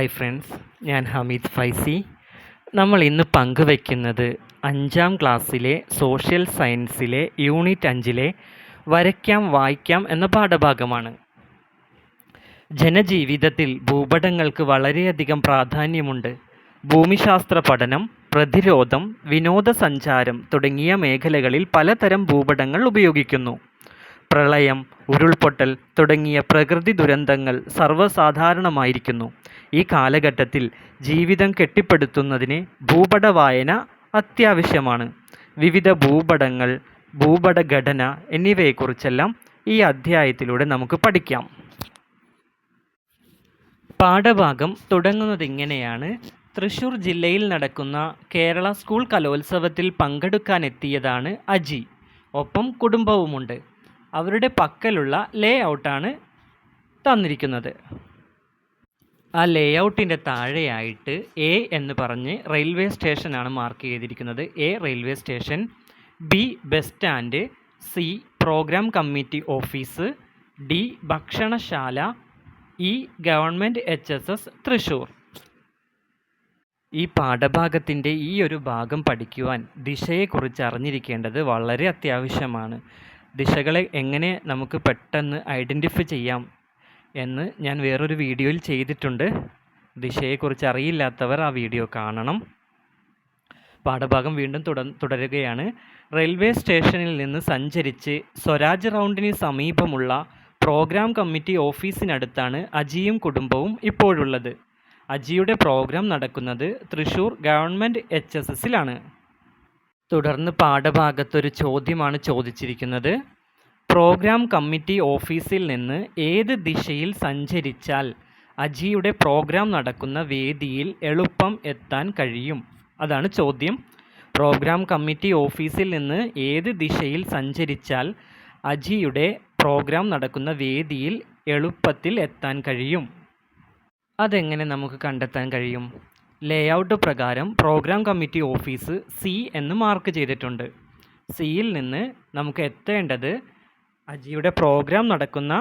Hi friends ഞാൻ ഹമീദ് ഫൈസി. നമ്മൾ ഇന്ന് പങ്കുവയ്ക്കുന്നത് അഞ്ചാം ക്ലാസ്സിലെ സോഷ്യൽ സയൻസിലെ യൂണിറ്റ് അഞ്ചിലെ വരയ്ക്കാം വായിക്കാം എന്ന പാഠഭാഗമാണ്. ജനജീവിതത്തിൽ ഭൂപടങ്ങൾക്ക് വളരെയധികം പ്രാധാന്യമുണ്ട്. ഭൂമിശാസ്ത്ര പഠനം പ്രതിരോധം വിനോദസഞ്ചാരം തുടങ്ങിയ മേഖലകളിൽ പലതരം ഭൂപടങ്ങൾ ഉപയോഗിക്കുന്നു. പ്രളയം ഉരുൾപൊട്ടൽ തുടങ്ങിയ പ്രകൃതി ദുരന്തങ്ങൾ സർവസാധാരണമായിരിക്കുന്നു. ഈ കാലഘട്ടത്തിൽ ജീവിതം കെട്ടിപ്പടുത്തുന്നതിന് ഭൂപട വായന അത്യാവശ്യമാണ്. വിവിധ ഭൂപടങ്ങൾ ഭൂപടഘടന എന്നിവയെക്കുറിച്ചെല്ലാം ഈ അധ്യായത്തിലൂടെ നമുക്ക് പഠിക്കാം. പാഠഭാഗം തുടങ്ങുന്നത് ഇങ്ങനെയാണ് തൃശ്ശൂർ ജില്ലയിൽ നടക്കുന്ന കേരള സ്കൂൾ കലോത്സവത്തിൽ പങ്കെടുക്കാനെത്തിയതാണ് അജി. ഒപ്പം കുടുംബവുമുണ്ട്. അവരുടെ പക്കലുള്ള ലേ ഔട്ടാണ് തന്നിരിക്കുന്നത്. ആ ലേ ഔട്ടിന്റെ താഴെയായിട്ട് എ എന്ന് പറഞ്ഞ് റെയിൽവേ സ്റ്റേഷനാണ് മാർക്ക് ചെയ്തിരിക്കുന്നത്. A railway station B bus stand C programme committee office D ഭക്ഷണശാല E government H S S Thrissur ഈ പാഠഭാഗത്തിന്റെ ഈ ഒരു ഭാഗം പഠിക്കുവാൻ ദിശയെക്കുറിച്ച് അറിഞ്ഞിരിക്കേണ്ടത് വളരെ അത്യാവശ്യമാണ്. ദിശകളെ എങ്ങനെ നമുക്ക് പെട്ടെന്ന് ഐഡന്റിഫൈ ചെയ്യാം എന്ന് ഞാൻ വേറൊരു വീഡിയോയിൽ ചെയ്തിട്ടുണ്ട്. ദിശയെക്കുറിച്ച് അറിയില്ലാത്തവർ ആ വീഡിയോ കാണണം. പാഠഭാഗം വീണ്ടും തുട തുടരുകയാണ്. റെയിൽവേ സ്റ്റേഷനിൽ നിന്ന് സഞ്ചരിച്ച് സ്വരാജ് റൗണ്ടിന് സമീപമുള്ള പ്രോഗ്രാം കമ്മിറ്റി ഓഫീസിനടുത്താണ് അജിയും കുടുംബവും ഇപ്പോഴുള്ളത്. അജിയുടെ പ്രോഗ്രാം നടക്കുന്നത് തൃശൂർ ഗവൺമെന്റ് എച്ച് എസ് എസിലാണ്. തുടർന്ന് പാഠഭാഗത്തൊരു ചോദ്യമാണ് ചോദിച്ചിരിക്കുന്നത്. പ്രോഗ്രാം കമ്മിറ്റി ഓഫീസിൽ നിന്ന് ഏത് ദിശയിൽ സഞ്ചരിച്ചാൽ അജിയുടെ പ്രോഗ്രാം നടക്കുന്ന വേദിയിൽ എളുപ്പം എത്താൻ കഴിയും? അതാണ് ചോദ്യം. പ്രോഗ്രാം കമ്മിറ്റി ഓഫീസിൽ നിന്ന് ഏത് ദിശയിൽ സഞ്ചരിച്ചാൽ അജിയുടെ പ്രോഗ്രാം നടക്കുന്ന വേദിയിൽ എളുപ്പത്തിൽ എത്താൻ കഴിയും? അതെങ്ങനെ നമുക്ക് കണ്ടെത്താൻ കഴിയും? ലേഔട്ട് പ്രകാരം പ്രോഗ്രാം കമ്മിറ്റി ഓഫീസ് സി എന്ന് മാർക്ക് ചെയ്തിട്ടുണ്ട്. സിയിൽ നിന്ന് നമുക്ക് എത്തേണ്ടത് അജിയുടെ പ്രോഗ്രാം നടക്കുന്ന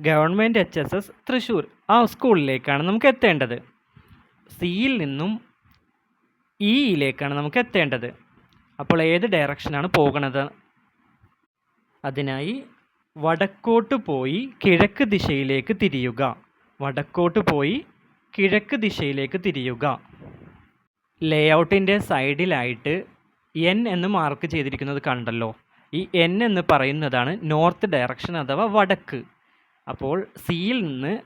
government H S S Thrissur ആ സ്കൂളിലേക്കാണ് നമുക്ക് എത്തേണ്ടത്. സിയിൽ നിന്നും ഇയിലേക്കാണ് നമുക്ക് എത്തേണ്ടത്. അപ്പോൾ ഏത് ഡയറക്ഷനാണ് പോകണത്? അതിനായി വടക്കോട്ട് പോയി കിഴക്ക് ദിശയിലേക്ക് തിരിയുക. വടക്കോട്ട് പോയി കിഴക്ക് ദിശയിലേക്ക് തിരിയുക. ലേഔട്ടിന്റെ സൈഡിലായിട്ട് എൻ എന്ന് മാർക്ക് ചെയ്തിരിക്കുന്നത് കണ്ടല്ലോ. ഈ എൻ എന്ന് പറയുന്നതാണ് നോർത്ത് ഡയറക്ഷൻ അഥവാ വടക്ക്. അപ്പോൾ സിയിൽ നിന്ന്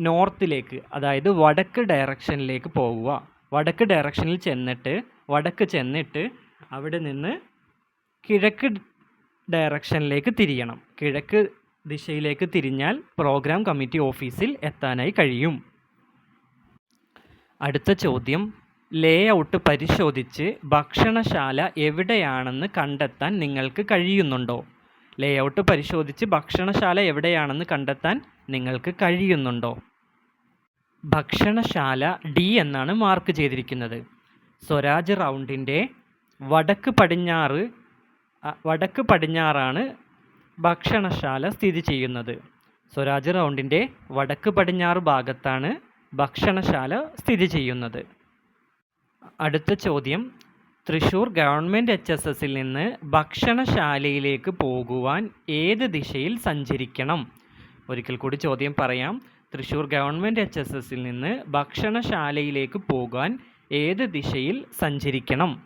നോർത്തിലേക്ക് അതായത് വടക്ക് ഡയറക്ഷനിലേക്ക് പോവുക. വടക്ക് ഡയറക്ഷനിൽ ചെന്നിട്ട് വടക്ക് ചെന്നിട്ട് അവിടെ നിന്ന് കിഴക്ക് ഡയറക്ഷനിലേക്ക് തിരിയണം. കിഴക്ക് ദിശയിലേക്ക് തിരിഞ്ഞാൽ പ്രോഗ്രാം കമ്മിറ്റി ഓഫീസിൽ എത്താനായി കഴിയും. അടുത്ത ചോദ്യം ലേ ഔട്ട് പരിശോധിച്ച് ഭക്ഷണശാല എവിടെയാണെന്ന് കണ്ടെത്താൻ നിങ്ങൾക്ക് കഴിയുന്നുണ്ടോ? ലേഔട്ട് പരിശോധിച്ച് ഭക്ഷണശാല എവിടെയാണെന്ന് കണ്ടെത്താൻ നിങ്ങൾക്ക് കഴിയുന്നുണ്ടോ? ഭക്ഷണശാല ഡി എന്നാണ് മാർക്ക് ചെയ്തിരിക്കുന്നത്. സ്വരാജ് റൗണ്ടിന്റെ വടക്ക് പടിഞ്ഞാറ് വടക്ക് പടിഞ്ഞാറാണ് ഭക്ഷണശാല സ്ഥിതി ചെയ്യുന്നത്. സ്വരാജ് റൗണ്ടിന്റെ വടക്ക് പടിഞ്ഞാറ് ഭാഗത്താണ് ഭക്ഷണശാല സ്ഥിതി ചെയ്യുന്നത്. അടുത്ത ചോദ്യം. തൃശൂർ ഗവൺമെന്റ് എച്ച് എസ് എസിൽ നിന്ന് ഭക്ഷണശാലയിലേക്ക് പോകുവാൻ ഏത് ദിശയിൽ സഞ്ചരിക്കണം? ഒരിക്കൽ കൂടി ചോദ്യം പറയാം. തൃശൂർ ഗവൺമെന്റ് എച്ച് എസ് എസിൽ നിന്ന് ഭക്ഷണശാലയിലേക്ക് പോകാൻ ഏത് ദിശയിൽ സഞ്ചരിക്കണം?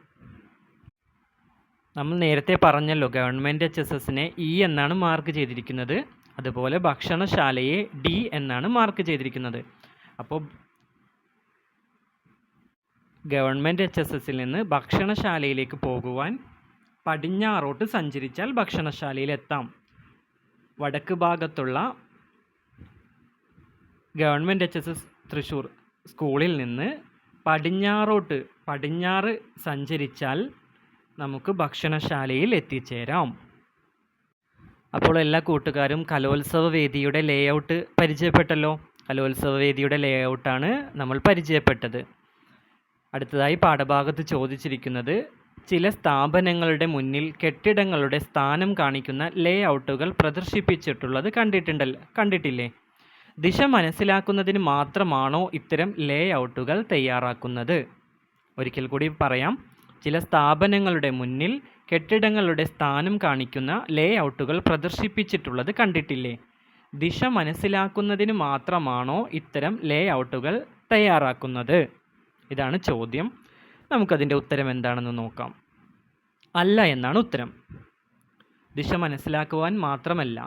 നമ്മൾ നേരത്തെ പറഞ്ഞല്ലോ ഗവൺമെന്റ് എച്ച് എസ് എസിനെ ഇ എന്നാണ് മാർക്ക് ചെയ്തിരിക്കുന്നത്. അതുപോലെ ഭക്ഷണശാലയെ ഡി എന്നാണ് മാർക്ക് ചെയ്തിരിക്കുന്നത്. അപ്പോൾ ഗവൺമെന്റ് എച്ച് എസ് എസിൽ നിന്ന് ഭക്ഷണശാലയിലേക്ക് പോകുവാൻ പടിഞ്ഞാറോട്ട് സഞ്ചരിച്ചാൽ ഭക്ഷണശാലയിലെത്താം വടക്ക് ഭാഗത്തുള്ള government H S S Thrissur സ്കൂളിൽ നിന്ന് പടിഞ്ഞാറോട്ട് പടിഞ്ഞാറ് സഞ്ചരിച്ചാൽ നമുക്ക് ഭക്ഷണശാലയിൽ എത്തിച്ചേരാം. അപ്പോൾ എല്ലാ കൂട്ടുകാരും കലോത്സവ വേദിയുടെ ലേഔട്ട് പരിചയപ്പെട്ടല്ലോ? കലോത്സവ വേദിയുടെ ലേഔട്ടാണ് നമ്മൾ പരിചയപ്പെട്ടത്. അടുത്തതായി പാഠഭാഗത്ത് ചോദിച്ചിരിക്കുന്നത് ചില സ്ഥാപനങ്ങളുടെ മുന്നിൽ കെട്ടിടങ്ങളുടെ സ്ഥാനം കാണിക്കുന്ന ലേ ഔട്ടുകൾ പ്രദർശിപ്പിച്ചിട്ടുള്ളത് കണ്ടിട്ടുണ്ടല്ലോ കണ്ടിട്ടില്ലേ? ദിശ മനസ്സിലാക്കുന്നതിന് മാത്രമാണോ ഇത്തരം ലേ ഔട്ടുകൾ തയ്യാറാക്കുന്നത്? ഒരിക്കൽ കൂടി പറയാം. ചില സ്ഥാപനങ്ങളുടെ മുന്നിൽ കെട്ടിടങ്ങളുടെ സ്ഥാനം കാണിക്കുന്ന ലേ ഔട്ടുകൾ പ്രദർശിപ്പിച്ചിട്ടുള്ളത് കണ്ടിട്ടില്ലേ? ദിശ മനസ്സിലാക്കുന്നതിന് മാത്രമാണോ ഇത്തരം ലേ ഔട്ടുകൾ തയ്യാറാക്കുന്നത്? ഇതാണ് ചോദ്യം. നമുക്കതിന്റെ ഉത്തരം എന്താണെന്ന് നോക്കാം. അല്ല എന്നാണ് ഉത്തരം. ദിശ മനസ്സിലാക്കുവാൻ മാത്രമല്ല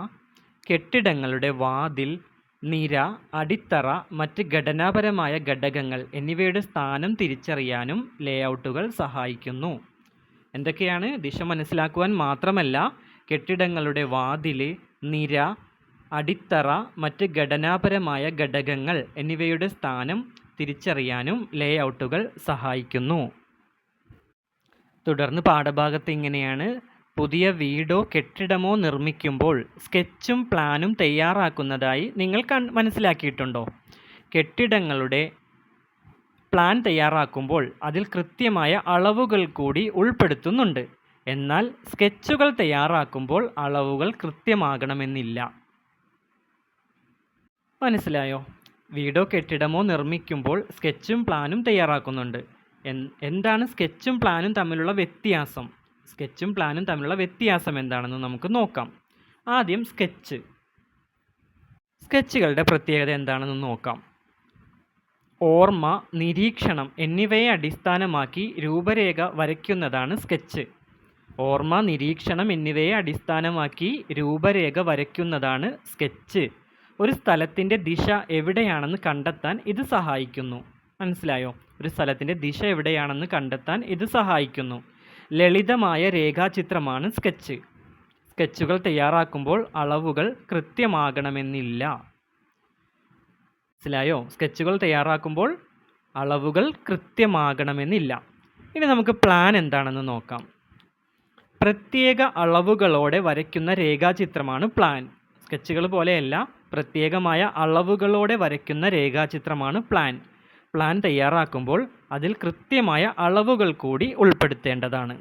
കെട്ടിടങ്ങളുടെ വാതിൽ നിര അടിത്തറ മറ്റ് ഘടനാപരമായ ഘടകങ്ങൾ എന്നിവയുടെ സ്ഥാനം തിരിച്ചറിയാനും ലേഔട്ടുകൾ സഹായിക്കുന്നു. എന്തൊക്കെയാണ്? ദിശ മനസ്സിലാക്കുവാൻ മാത്രമല്ല കെട്ടിടങ്ങളുടെ വാതിൽ നിര അടിത്തറ മറ്റ് ഘടനാപരമായ ഘടകങ്ങൾ എന്നിവയുടെ സ്ഥാനം തിരിച്ചറിയാനും ലേഔട്ടുകൾ സഹായിക്കുന്നു. തുടർന്ന് പാഠഭാഗത്ത് ഇങ്ങനെയാണ്. പുതിയ വീടോ കെട്ടിടമോ നിർമ്മിക്കുമ്പോൾ സ്കെച്ചും പ്ലാനും തയ്യാറാക്കുന്നതായി നിങ്ങൾ കൺ മനസ്സിലാക്കിയിട്ടുണ്ടോ? കെട്ടിടങ്ങളുടെ പ്ലാൻ തയ്യാറാക്കുമ്പോൾ അതിൽ കൃത്യമായ അളവുകൾ കൂടി ഉൾപ്പെടുത്തുന്നുണ്ട്. എന്നാൽ സ്കെച്ചുകൾ തയ്യാറാക്കുമ്പോൾ അളവുകൾ കൃത്യമാകണമെന്നില്ല. മനസ്സിലായോ? വീടോ കെട്ടിടമോ നിർമ്മിക്കുമ്പോൾ സ്കെച്ചും പ്ലാനും തയ്യാറാക്കുന്നുണ്ട്. എന്താണ് സ്കെച്ചും പ്ലാനും തമ്മിലുള്ള വ്യത്യാസം? സ്കെച്ചും പ്ലാനും തമ്മിലുള്ള വ്യത്യാസം എന്താണെന്ന് നമുക്ക് നോക്കാം. ആദ്യം സ്കെച്ച്. സ്കെച്ചുകളുടെ പ്രത്യേകത എന്താണെന്ന് നോക്കാം. ഓർമ്മ നിരീക്ഷണം എന്നിവയെ അടിസ്ഥാനമാക്കി രൂപരേഖ വരയ്ക്കുന്നതാണ് സ്കെച്ച്. ഓർമ്മ നിരീക്ഷണം എന്നിവയെ അടിസ്ഥാനമാക്കി രൂപരേഖ വരയ്ക്കുന്നതാണ് സ്കെച്ച്. ഒരു സ്ഥലത്തിന്റെ ദിശ എവിടെയാണെന്ന് കണ്ടെത്താൻ ഇത് സഹായിക്കുന്നു. മനസ്സിലായോ? ഒരു സ്ഥലത്തിന്റെ ദിശ എവിടെയാണെന്ന് കണ്ടെത്താൻ ഇത് സഹായിക്കുന്നു. ലളിതമായ രേഖാചിത്രമാണ് സ്കെച്ച്. സ്കെച്ചുകൾ തയ്യാറാക്കുമ്പോൾ അളവുകൾ കൃത്യമാകണമെന്നില്ല. മനസ്സിലായോ? സ്കെച്ചുകൾ തയ്യാറാക്കുമ്പോൾ അളവുകൾ കൃത്യമാകണമെന്നില്ല. ഇനി നമുക്ക് പ്ലാൻ എന്താണെന്ന് നോക്കാം. പ്രത്യേക അളവുകളോടെ വരയ്ക്കുന്ന രേഖാചിത്രമാണ് പ്ലാൻ സ്കെച്ചുകൾ പോലെയല്ല പ്രത്യേകമായ അളവുകളോടെ വരയ്ക്കുന്ന രേഖാചിത്രമാണ് പ്ലാൻ. പ്ലാൻ തയ്യാറാക്കുമ്പോൾ അതിൽ കൃത്യമായ അളവുകൾ കൂടി ഉൾപ്പെടുത്തേണ്ടതാണ്.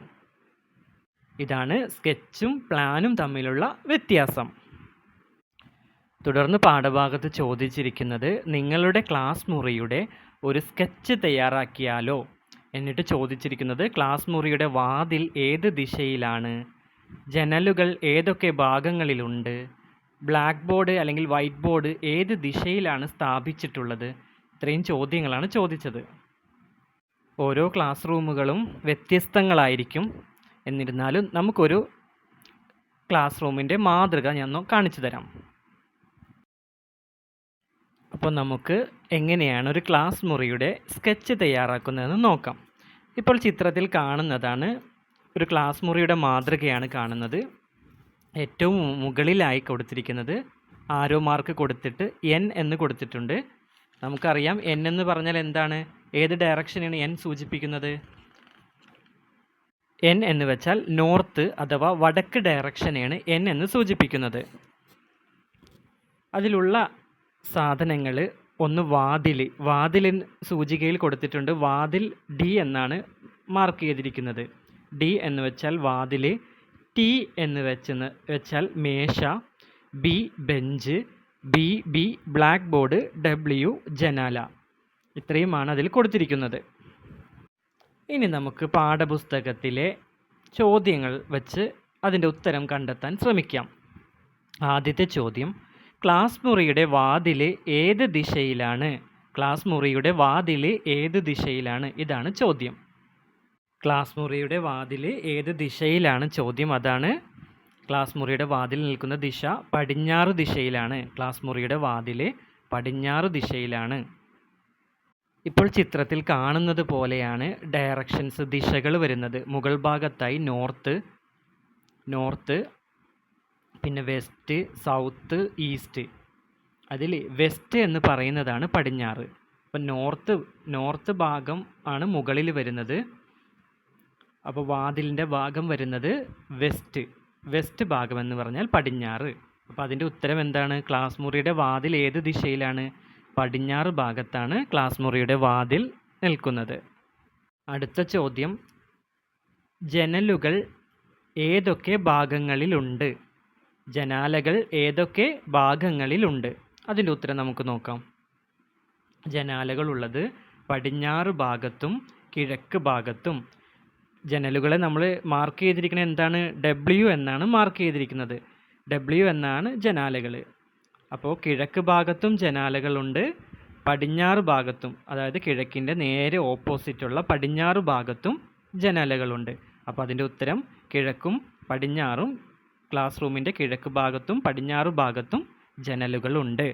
ഇതാണ് സ്കെച്ചും പ്ലാനും തമ്മിലുള്ള വ്യത്യാസം. തുടർന്ന് പാഠഭാഗത്ത് ചോദിച്ചിരിക്കുന്നത് നിങ്ങളുടെ ക്ലാസ് മുറിയുടെ ഒരു സ്കെച്ച് തയ്യാറാക്കിയാലോ? എന്നിട്ട് ചോദിച്ചിരിക്കുന്നത് ക്ലാസ് മുറിയുടെ വാതിൽ ഏത് ദിശയിലാണ്? ജനലുകൾ ഏതൊക്കെ ഭാഗങ്ങളിലുണ്ട്? ബ്ലാക്ക് ബോർഡ് അല്ലെങ്കിൽ വൈറ്റ് ബോർഡ് ഏത് ദിശയിലാണ് സ്ഥാപിച്ചിട്ടുള്ളത്? ഇത്രയും ചോദ്യങ്ങളാണ് ചോദിച്ചത്. ഓരോ ക്ലാസ് റൂമുകളും വ്യത്യസ്തങ്ങളായിരിക്കും. എന്നിരുന്നാലും നമുക്കൊരു ക്ലാസ് റൂമിന്റെ മാതൃക ഞാൻ കാണിച്ചു തരാം. അപ്പോൾ നമുക്ക് എങ്ങനെയാണ് ഒരു ക്ലാസ് മുറിയുടെ സ്കെച്ച് തയ്യാറാക്കുന്നതെന്ന് നോക്കാം. ഇപ്പോൾ ചിത്രത്തിൽ കാണുന്നതാണ് ഒരു ക്ലാസ് മുറിയുടെ മാതൃകയാണ് കാണുന്നത്. ഏറ്റവും മുകളിലായി കൊടുത്തിരിക്കുന്നത് ആരോ മാർക്ക് കൊടുത്തിട്ട് എൻ എന്ന് കൊടുത്തിട്ടുണ്ട്. നമുക്കറിയാം എൻ എന്ന് പറഞ്ഞാൽ എന്താണ്? ഏത് ഡയറക്ഷനാണ് എൻ സൂചിപ്പിക്കുന്നത്? എൻ എന്ന് വെച്ചാൽ നോർത്ത് അഥവാ വടക്ക് ഡയറക്ഷനെയാണ് എൻ എന്ന് സൂചിപ്പിക്കുന്നത്. അതിലുള്ള സാധനങ്ങൾ ഒന്ന് വാതിൽ വാതിലിൻ സൂചികയിൽ കൊടുത്തിട്ടുണ്ട്. വാതിൽ ഡി എന്നാണ് മാർക്ക് ചെയ്തിരിക്കുന്നത്. ഡി എന്ന് വെച്ചാൽ വാതിൽ ടി എന്ന് വെച്ചെന്ന് വെച്ചാൽ മേശ B bench B B blackboard W ജനാല. ഇത്രയുമാണ് അതിൽ കൊടുത്തിരിക്കുന്നത്. ഇനി നമുക്ക് പാഠപുസ്തകത്തിലെ ചോദ്യങ്ങൾ വച്ച് അതിന്റെ ഉത്തരം കണ്ടെത്താൻ ശ്രമിക്കാം. ആദ്യത്തെ ചോദ്യം ക്ലാസ് മുറിയുടെ വാതിൽ ഏത് ദിശയിലാണ്? ക്ലാസ് മുറിയുടെ വാതിൽ ഏത് ദിശയിലാണ്? ഇതാണ് ചോദ്യം. ക്ലാസ് മുറിയുടെ വാതിൽ ഏത് ദിശയിലാണ്? ചോദ്യം അതാണ്. ക്ലാസ് മുറിയുടെ വാതിൽ നിൽക്കുന്ന ദിശ പടിഞ്ഞാറ് ദിശയിലാണ്. ക്ലാസ് മുറിയുടെ വാതിൽ പടിഞ്ഞാറ് ദിശയിലാണ്. ഇപ്പോൾ ചിത്രത്തിൽ കാണുന്നത് പോലെയാണ് ഡയറക്ഷൻസ് ദിശകൾ വരുന്നത്. മുകൾ ഭാഗത്തായി നോർത്ത് നോർത്ത് പിന്നെ വെസ്റ്റ് സൗത്ത് ഈസ്റ്റ് അതിൽ വെസ്റ്റ് എന്ന് പറയുന്നതാണ് പടിഞ്ഞാറ്. അപ്പം നോർത്ത് നോർത്ത് ഭാഗം ആണ് മുകളിൽ വരുന്നത്. അപ്പോൾ വാതിലിന്റെ ഭാഗം വരുന്നത് വെസ്റ്റ് വെസ്റ്റ് ഭാഗം എന്ന് പറഞ്ഞാൽ പടിഞ്ഞാറ്. അപ്പോൾ അതിന്റെ ഉത്തരം എന്താണ്? ക്ലാസ് മുറിയുടെ വാതിൽ ഏത് ദിശയിലാണ്? പടിഞ്ഞാറ് ഭാഗത്താണ് ക്ലാസ് മുറിയുടെ വാതിൽ നിൽക്കുന്നത്. അടുത്ത ചോദ്യം. ജനലുകൾ ഏതൊക്കെ ഭാഗങ്ങളിലുണ്ട്? ജനാലകൾ ഏതൊക്കെ ഭാഗങ്ങളിലുണ്ട്? അതിന്റെ ഉത്തരം നമുക്ക് നോക്കാം. ജനാലകളുള്ളത് പടിഞ്ഞാറ് ഭാഗത്തും കിഴക്ക് ഭാഗത്തും. ജനലുകളെ നമ്മൾ മാർക്ക് ചെയ്തിരിക്കുന്നത് എന്താണ് ഡബ്ല്യു എന്നാണ് മാർക്ക് ചെയ്തിരിക്കുന്നത്. ഡബ്ല്യു എന്നാണ് ജനാലകൾ അപ്പോൾ കിഴക്ക് ഭാഗത്തും ജനാലകളുണ്ട് പടിഞ്ഞാറ് ഭാഗത്തും അതായത് കിഴക്കിന്റെ നേരെ ഓപ്പോസിറ്റുള്ള പടിഞ്ഞാറ് ഭാഗത്തും ജനാലകളുണ്ട്. അപ്പോൾ അതിന്റെ ഉത്തരം കിഴക്കും പടിഞ്ഞാറും ക്ലാസ് റൂമിന്റെ കിഴക്ക് ഭാഗത്തും പടിഞ്ഞാറ് ഭാഗത്തും ജനലുകളുണ്ട്.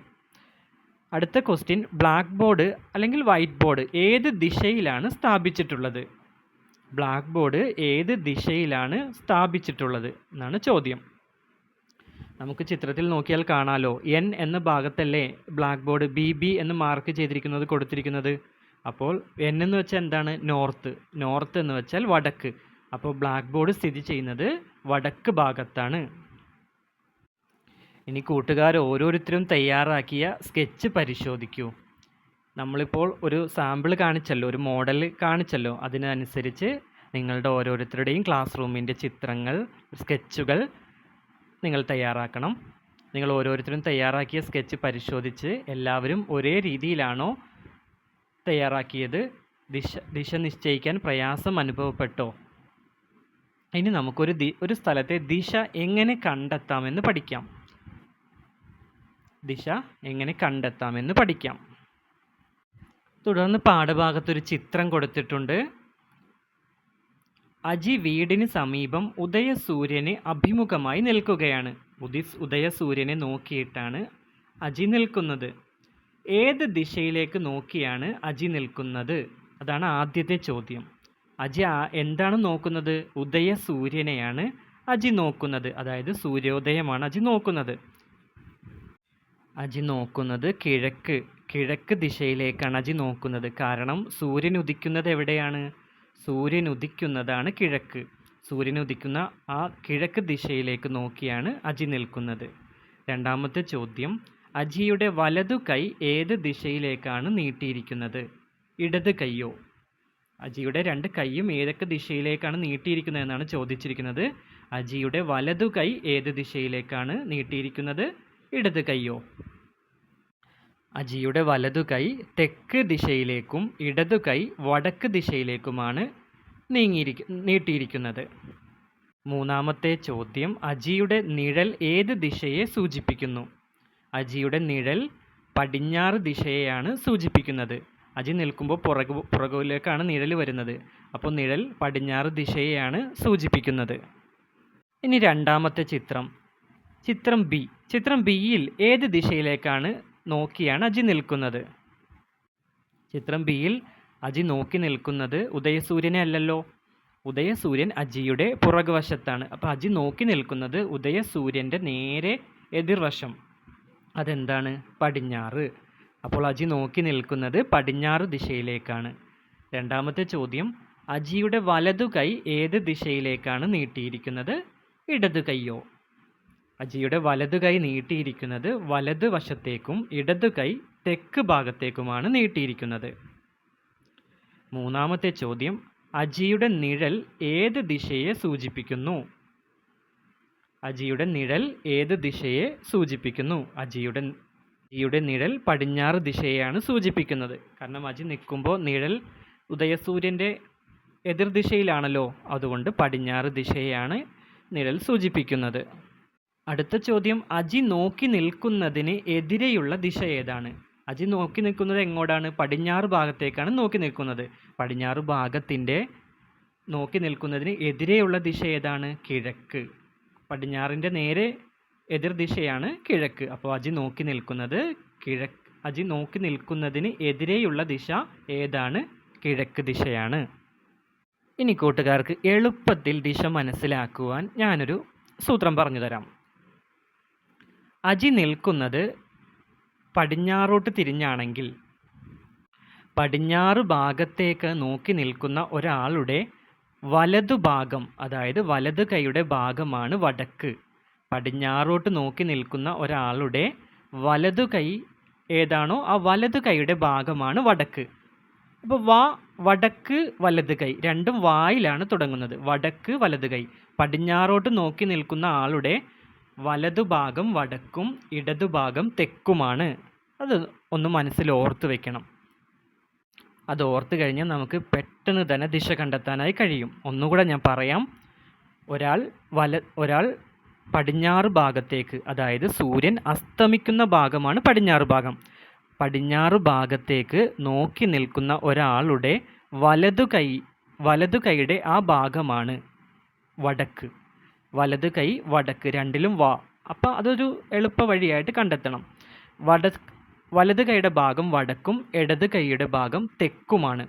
അടുത്ത ക്വസ്റ്റ്യൻ ബ്ലാക്ക് ബോർഡ് അല്ലെങ്കിൽ വൈറ്റ് ബോർഡ് ഏത് ദിശയിലാണ് സ്ഥാപിച്ചിട്ടുള്ളത്? ബ്ലാക്ക് ബോർഡ് ഏത് ദിശയിലാണ് സ്ഥാപിച്ചിട്ടുള്ളത് എന്നാണ് ചോദ്യം. നമുക്ക് ചിത്രത്തിൽ നോക്കിയാൽ കാണാലോ. എൻ എന്ന ഭാഗത്തല്ലേ ബ്ലാക്ക് ബോർഡ് ബി ബി എന്ന് മാർക്ക് ചെയ്തിരിക്കുന്നത് കൊടുത്തിരിക്കുന്നത്? അപ്പോൾ എൻ എന്ന് വെച്ചാൽ എന്താണ്? നോർത്ത് നോർത്ത് എന്ന് വെച്ചാൽ വടക്ക്. അപ്പോൾ ബ്ലാക്ക് ബോർഡ് സ്ഥിതി ചെയ്യുന്നത് വടക്ക് ഭാഗത്താണ്. ഇനി കൂട്ടുകാർ ഓരോരുത്തരും തയ്യാറാക്കിയ സ്കെച്ച് പരിശോധിക്കൂ. നമ്മളിപ്പോൾ ഒരു സാമ്പിൾ കാണിച്ചല്ലോ ഒരു മോഡൽ കാണിച്ചല്ലോ. അതിനനുസരിച്ച് നിങ്ങളുടെ ഓരോരുത്തരുടെയും ക്ലാസ് റൂമിന്റെ ചിത്രങ്ങൾ സ്കെച്ചുകൾ നിങ്ങൾ തയ്യാറാക്കണം. നിങ്ങൾ ഓരോരുത്തരും തയ്യാറാക്കിയ സ്കെച്ച് പരിശോധിച്ച് എല്ലാവരും ഒരേ രീതിയിലാണോ തയ്യാറാക്കിയത്? ദിശ ദിശ നിശ്ചയിക്കാൻ പ്രയാസം അനുഭവപ്പെട്ടോ? ഇനി നമുക്കൊരു ദി ഒരു സ്ഥലത്തെ ദിശ എങ്ങനെ കണ്ടെത്താമെന്ന് പഠിക്കാം. ദിശ എങ്ങനെ കണ്ടെത്താമെന്ന് പഠിക്കാം. തുടർന്ന് പാഠഭാഗത്തൊരു ചിത്രം കൊടുത്തിട്ടുണ്ട്. അജി വീടിന് സമീപം ഉദയസൂര്യന് അഭിമുഖമായി നിൽക്കുകയാണ്. ഉദിസ് ഉദയസൂര്യനെ നോക്കിയിട്ടാണ് അജി നിൽക്കുന്നത്. ഏത് ദിശയിലേക്ക് നോക്കിയാണ് അജി നിൽക്കുന്നത്? അതാണ് ആദ്യത്തെ ചോദ്യം. അജി എന്താണ് നോക്കുന്നത്? ഉദയസൂര്യനെയാണ് അജി നോക്കുന്നത്. അതായത് സൂര്യോദയമാണ് അജി നോക്കുന്നത്. അജി നോക്കുന്നത് കിഴക്ക്. കിഴക്ക് ദിശയിലേക്കാണ് അജി നോക്കുന്നത്. കാരണം സൂര്യൻ ഉദിക്കുന്നത് എവിടെയാണ്? സൂര്യൻ ഉദിക്കുന്നതാണ് കിഴക്ക്. സൂര്യൻ ഉദിക്കുന്ന ആ കിഴക്ക് ദിശയിലേക്ക് നോക്കിയാണ് അജി നിൽക്കുന്നത്. രണ്ടാമത്തെ ചോദ്യം അജിയുടെ വലതു കൈ ഏത് ദിശയിലേക്കാണ് നീട്ടിയിരിക്കുന്നത്? ഇടത് കൈയോ? അജിയുടെ രണ്ട് കൈയും ഏതൊക്കെ ദിശയിലേക്കാണ് നീട്ടിയിരിക്കുന്നത് എന്നാണ് ചോദിച്ചിരിക്കുന്നത്. അജിയുടെ വലതു കൈ ഏത് ദിശയിലേക്കാണ് നീട്ടിയിരിക്കുന്നത്? ഇടത് കൈയോ? അജിയുടെ വലതു കൈ തെക്ക് ദിശയിലേക്കും ഇടതു കൈ വടക്ക് ദിശയിലേക്കുമാണ് നീങ്ങിയിരിക്ക നീട്ടിയിരിക്കുന്നത്. മൂന്നാമത്തെ ചോദ്യം അജിയുടെ നിഴൽ ഏത് ദിശയെ സൂചിപ്പിക്കുന്നു? അജിയുടെ നിഴൽ പടിഞ്ഞാറ് ദിശയെയാണ് സൂചിപ്പിക്കുന്നത്. അജി നിൽക്കുമ്പോൾ പുറകു പുറകിലേക്കാണ് നിഴൽ വരുന്നത്. അപ്പോൾ നിഴൽ പടിഞ്ഞാറ് ദിശയെയാണ് സൂചിപ്പിക്കുന്നത്. ഇനി രണ്ടാമത്തെ ചിത്രം. ചിത്രം ബി. ചിത്രം ബിയിൽ ഏത് ദിശയിലേക്കാണ് നോക്കിയാണ് അജി നിൽക്കുന്നത്. ചിത്രം ബിയിൽ അജി നോക്കി നിൽക്കുന്നത് ഉദയസൂര്യനെ അല്ലല്ലോ. ഉദയസൂര്യൻ അജിയുടെ പുറകുവശത്താണ്. അപ്പോൾ അജി നോക്കി നിൽക്കുന്നത് ഉദയസൂര്യന്റെ നേരെ എതിർവശം. അതെന്താണ്? പടിഞ്ഞാറ്. അപ്പോൾ അജി നോക്കി നിൽക്കുന്നത് പടിഞ്ഞാറ് ദിശയിലേക്കാണ്. രണ്ടാമത്തെ ചോദ്യം അജിയുടെ വലതു കൈ ഏത് ദിശയിലേക്കാണ് നീട്ടിയിരിക്കുന്നത്? ഇടതു കൈയോ അജിയുടെ വലതു കൈ നീട്ടിയിരിക്കുന്നത് വലതു വശത്തേക്കും ഇടതു കൈ തെക്ക് ഭാഗത്തേക്കുമാണ് നീട്ടിയിരിക്കുന്നത്. മൂന്നാമത്തെ ചോദ്യം അജിയുടെ നിഴൽ ഏത് ദിശയെ സൂചിപ്പിക്കുന്നു? അജിയുടെ നിഴൽ ഏത് ദിശയെ സൂചിപ്പിക്കുന്നു? അജിയുടെ അജിയുടെ നിഴൽ പടിഞ്ഞാറ് ദിശയെയാണ് സൂചിപ്പിക്കുന്നത്. കാരണം അജി നിൽക്കുമ്പോൾ നിഴൽ ഉദയസൂര്യന്റെ എതിർദിശയിലാണല്ലോ അതുകൊണ്ട് പടിഞ്ഞാറ് ദിശയെയാണ് നിഴൽ സൂചിപ്പിക്കുന്നത്. അടുത്ത ചോദ്യം അജി നോക്കി നിൽക്കുന്നതിന് എതിരെയുള്ള ദിശ ഏതാണ്? അജി നോക്കി നിൽക്കുന്നത് എങ്ങോട്ടാണ് പടിഞ്ഞാറ് ഭാഗത്തേക്കാണ് നോക്കി നിൽക്കുന്നത്. പടിഞ്ഞാറ് ഭാഗത്തിന്റെ നോക്കി നിൽക്കുന്നതിന് എതിരെയുള്ള ദിശ ഏതാണ്? കിഴക്ക്. പടിഞ്ഞാറിന്റെ നേരെ എതിർ ദിശയാണ് കിഴക്ക്. അപ്പോൾ അജി നോക്കി നിൽക്കുന്നത് കിഴക്ക്. അജി നോക്കി നിൽക്കുന്നതിന് എതിരെയുള്ള ദിശ ഏതാണ്? കിഴക്ക് ദിശയാണ്. ഇനി കൂട്ടുകാർക്ക് എളുപ്പത്തിൽ ദിശ മനസ്സിലാക്കുവാൻ ഞാനൊരു സൂത്രം പറഞ്ഞു തരാം. അജി നിൽക്കുന്നത് പടിഞ്ഞാറോട്ട് തിരിഞ്ഞാണെങ്കിൽ. പടിഞ്ഞാറ് ഭാഗത്തേക്ക് നോക്കി നിൽക്കുന്ന ഒരാളുടെ വലതു ഭാഗം അതായത് വലത് കൈയുടെ ഭാഗമാണ് വടക്ക്. പടിഞ്ഞാറോട്ട് നോക്കി നിൽക്കുന്ന ഒരാളുടെ വലതു കൈ ഏതാണോ ആ വലത് കൈയുടെ ഭാഗമാണ് വടക്ക്. അപ്പോൾ വാ വടക്ക് വലത് കൈ രണ്ടും വായിലാണ് തുടങ്ങുന്നത്. വടക്ക് വലത് കൈ. പടിഞ്ഞാറോട്ട് നോക്കി നിൽക്കുന്ന ആളുടെ വലതുഭാഗം വടക്കും ഇടതുഭാഗം തെക്കുമാണ്. അത് ഒന്ന് മനസ്സിൽ ഓർത്ത് വെക്കണം. അത് ഓർത്ത് കഴിഞ്ഞാൽ നമുക്ക് പെട്ടെന്ന് തന്നെ ദിശ കണ്ടെത്താനായി കഴിയും. ഒന്നുകൂടെ ഞാൻ പറയാം. ഒരാൾ വല ഒരാൾ പടിഞ്ഞാറ് ഭാഗത്തേക്ക് അതായത് സൂര്യൻ അസ്തമിക്കുന്ന ഭാഗമാണ് പടിഞ്ഞാറ് ഭാഗം. പടിഞ്ഞാറ് ഭാഗത്തേക്ക് നോക്കി നിൽക്കുന്ന ഒരാളുടെ വലതു കൈ വലതു കൈയുടെ ആ ഭാഗമാണ് വടക്ക്. വലത് കൈ വടക്ക് രണ്ടിലും വാ. അപ്പോൾ അതൊരു എളുപ്പ വഴിയായിട്ട് കണ്ടെത്തണം. വട വലത് കൈയുടെ ഭാഗം വടക്കും ഇടത് കൈയുടെ ഭാഗം തെക്കുമാണ്.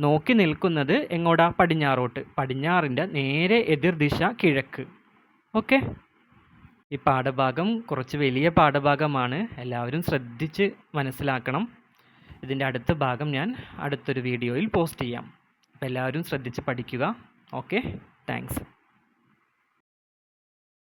നോക്കി നിൽക്കുന്നത് എങ്ങോട്ടാ പടിഞ്ഞാറോട്ട്. പടിഞ്ഞാറിന്റെ നേരെ എതിർദിശ കിഴക്ക്. ഓക്കെ? ഈ പാഠഭാഗം കുറച്ച് വലിയ പാഠഭാഗമാണ്. എല്ലാവരും ശ്രദ്ധിച്ച് മനസ്സിലാക്കണം. ഇതിന്റെ അടുത്ത ഭാഗം ഞാൻ അടുത്തൊരു വീഡിയോയിൽ പോസ്റ്റ് ചെയ്യാം. അപ്പോൾ എല്ലാവരും ശ്രദ്ധിച്ച് പഠിക്കുക. ഓക്കെ? താങ്ക്സ്.